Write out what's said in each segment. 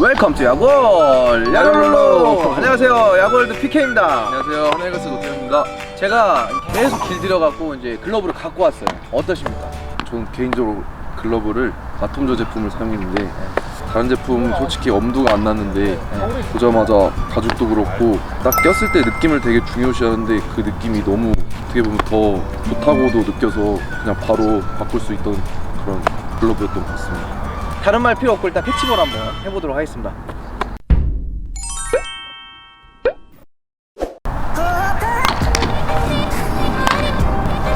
웰컴 투 야골 야골로 안녕하세요. 야골드 PK입니다. 안녕하세요. 하나이글스 노태현입니다. 제가 계속 길들여갖고 이제 글러브를 갖고 왔어요. 어떠십니까? 저는 개인적으로 글러브를 아톰조 제품을 사용했는데 다른 제품 솔직히 엄두가 안 났는데 보자마자 가죽도 그렇고 딱 꼈을 때 느낌을 되게 중요시하는데 그 느낌이 너무 어떻게 보면 더 좋다고도 느껴서 그냥 바로 바꿀 수 있던 그런 글러브였던 것 같습니다 다른 말 필요 없고 일단 패치볼 한번 해보도록 하겠습니다.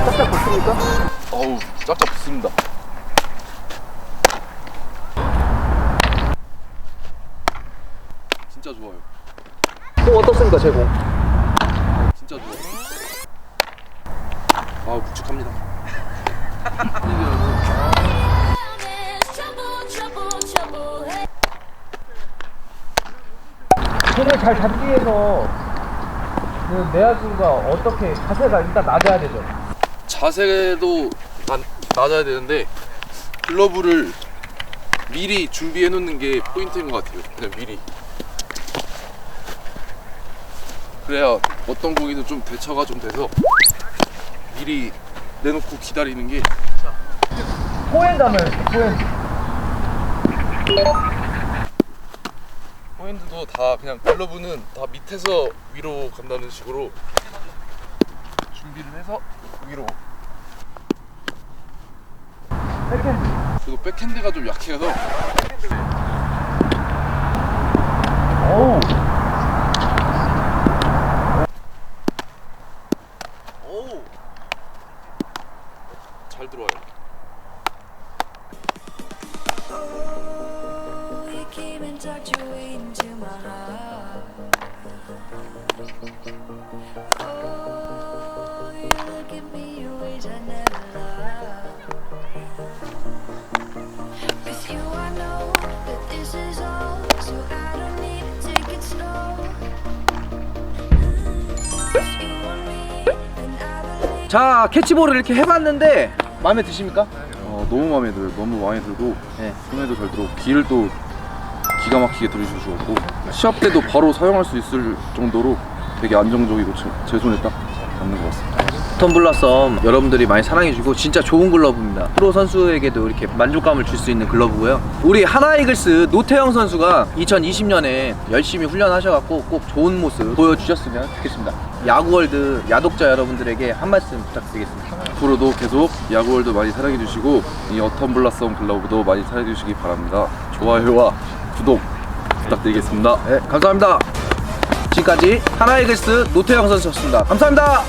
짝짝 붙습니까? 어우 짝짝 붙습니다. 진짜 좋아요. 공 어떻습니까 제공? 진짜 좋아요. 아 묵직합니다 손을 잘 잡기 위해서 그 내야수가 어떻게 자세가 일단 낮아야 되죠. 자세도 나, 낮아야 되는데 글러브를 미리 준비해 놓는 게 포인트인 것 같아요. 그냥 미리. 그래야 어떤 공이든 좀 대처가 좀 돼서 미리 내놓고 기다리는 게 포핸드 하면 포핸드. 포핸드도 다 그냥 글러브는 다 밑에서 위로 간다는 식으로 준비를 해서 위로. 백핸드. 저도 백핸드가 좀 약해서 어우. 오! 잘 들어와요. 자 캐치볼을 이렇게 해봤는데 마음에 드십니까? 어, 너무 마음에 들어요. 너무 마음에 들고 네. 손에도 잘 들어오고 귀를 또 기가 막히게 들이주셨고 시합 때도 바로 사용할 수 있을 정도로 되게 안정적이고 제, 제 손에 딱 맞는 것 같습니다. 톤블라 썸 여러분들이 많이 사랑해주고 진짜 좋은 글러브입니다. 프로 선수에게도 이렇게 만족감을 줄 수 있는 글러브고요. 우리 하나이글스 노태영 선수가 2020년에 열심히 훈련하셔갖고 꼭 좋은 모습 보여주셨으면 좋겠습니다. 야구월드 야독자 여러분들에게 한 말씀 부탁드리겠습니다. 앞으로도 계속 야구월드 많이 사랑해 주시고 이 어텀 블라 썸 글러브도 많이 사랑해 주시기 바랍니다. 좋아요와 구독 부탁드리겠습니다. 네, 감사합니다. 지금까지 하나이글스 노태영 선수였습니다. 감사합니다.